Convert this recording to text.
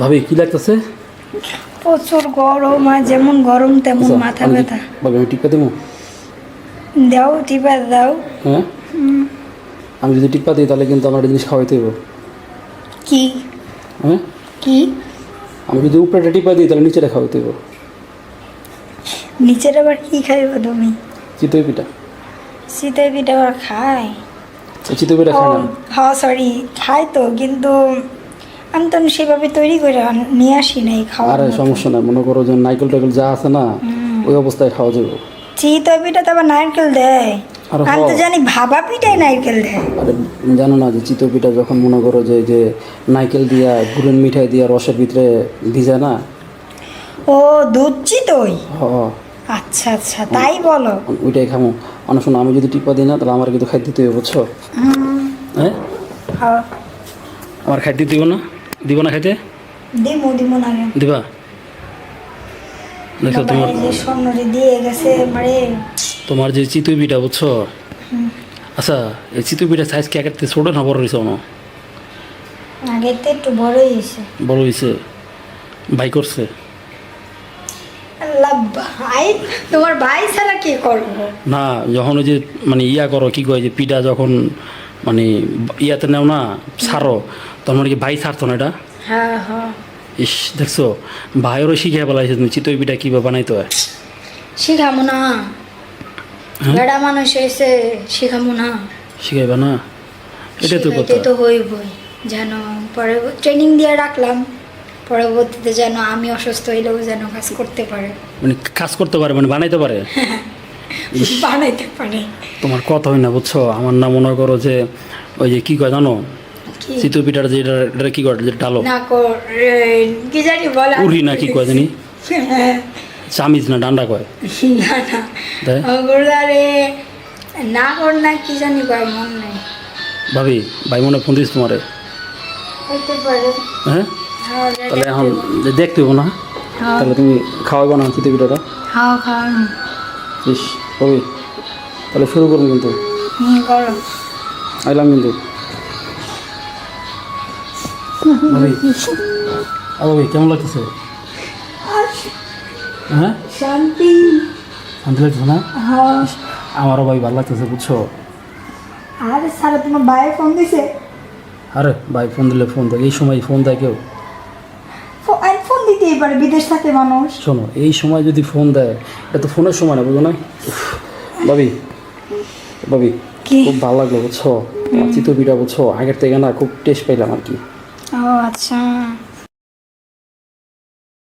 ভাবি কি লাগতেছে? প্রচুর গরম আর যেমন গরম তেমন মাথা ব্যথা। ভাবি আমি টিপা দেবো দাও টিপা দাও। হ্যাঁ? আমি যদি টিপা দিই তাহলে কিন্তু আমার একটা জিনিস খাওয়াইতে হইব। কি? হ্যাঁ? কি? আমি যদি উপরে টিপা দিই তাহলে নিচেটা খাওয়াইতে হইব। নিচের আবার কি খাইবো তুমি? চিতই পিঠা শীতের পিঠা আবার খায়? এই চিতই পিঠা খাই না হ্যাঁ সরি খাই তো কিন্তু আমি তো সেভাবে তৈরি করে নিয়ে আসি নাই খাওয়ার আরে সমস্যা নাই মনে করো যে নাইকেল টাইকেল যা আছে না ওই অবস্থায় খাওয়া যাবে। চিতই পিঠা তো আবার নারকেল দেয়। আরে আমি তো জানি ভাবা পিঠাই নারকেল দেয়। আরে জানো না যে চিতই পিঠা যখন মনে করো যে যে নাইকেল দিয়া গুড়ের মিঠাই দিয়া রসের ভিতরে ভিজা না? ও দুধ চিতই? হ আচ্ছা আচ্ছা তাই বলো। ওইটাই খামো। অনেক শোনো আমি যদি টিপা দিই না তাহলে আমার কিন্তু খাই দিতে বুঝছ? হ্যাঁ? হ্যাঁ। আমার খাইতে দিব না। দিব না খাইতে? দিমু দিমু না দিবা? দেখো তোমার যে স্বর্ণরে দিয়ে গেছে তোমার যে চিতই পিঠা বুঝছ? আচ্ছা এই চিতই পিঠা সাইজ কি থেকে ছোটো না বড় হয়েছে না আগের তো একটু বড়ই হয়েছে বড় হয়েছে ভাই করছে? ভাই তোমার ভাই ছাড়া কি করব? না যখন ওই যে মানে ইয়া করো কি কয় যে পিঠা যখন মানে ইয়াতে নেও না ছাড়ো। তখন মানে কি ভাই ছাড়তো না এটা? হ্যাঁ হ্যাঁ। ইস দেখছ ভাইয়েরও শিখে বলাইছে তুমি চিতই পিঠা কীভাবে বানাইতে। হয় শিখামো না। হ্যাঁ? বেড়া মানুষ হয়েছে শিখামো না। শিখাইবা না? এটাই তো কথা। তো হইবই যেন পরে ট্রেনিং দিয়ে রাখলাম। পরবর্তীতে যেন আমি অসুস্থ হইলেও যেন কাজ করতে পারে। মানে কাজ করতে পারে মানে বানাইতে পারে? বানাইতে পারে। তোমার কথা হয় না বুঝছ? আমার না মনে করো যে ওই যে কি কয় জানো? চিতই পিঠার যে এটা কি করে যে ডালো। না কি জানি বলা উড়ি না কি কয় জানি? চামিজ না ডান্ডা কয়? না না। ওগুলারে না কর না কি জানি কয় মন নাই। ভাবি ভাই মনে ফোন দিস তোমারে। হ্যাঁ? হ্যাঁ তাহলে এখন দেখতে হব না? হ্যাঁ। তাহলে তুমি খাওয়াইবো না চিতই পিঠাটা হ্যাঁ খাওয়ানো ইস ভাবি তাহলে শুরু করুন কিন্তু। আইলাম কিন্তু। ভাবি কেমন লাগতেছে? হ্যাঁ? শান্তি। শান্তি লাগতেছে না? হ্যাঁ। আমারও ভাই ভালো লাগতেছে বুঝছ? আরে সারা তোমার ভাইয়ের ফোন দিছে? আরে ভাই ফোন দিলে ফোন দেয়। এই সময় ফোন দেয় কেউ? দিতেই পারে বিদেশ থাকে মানুষ। শোনো এই সময় যদি ফোন দেয় এটা তো ফোনের সময় না বুঝো না? ভাবি ভাবি? খুব ভালো লাগল বুঝছ? চিতই পিঠা বুঝছ? আগের থেকে না খুব টেস্ট পাইলাম আর কি। ও আচ্ছা।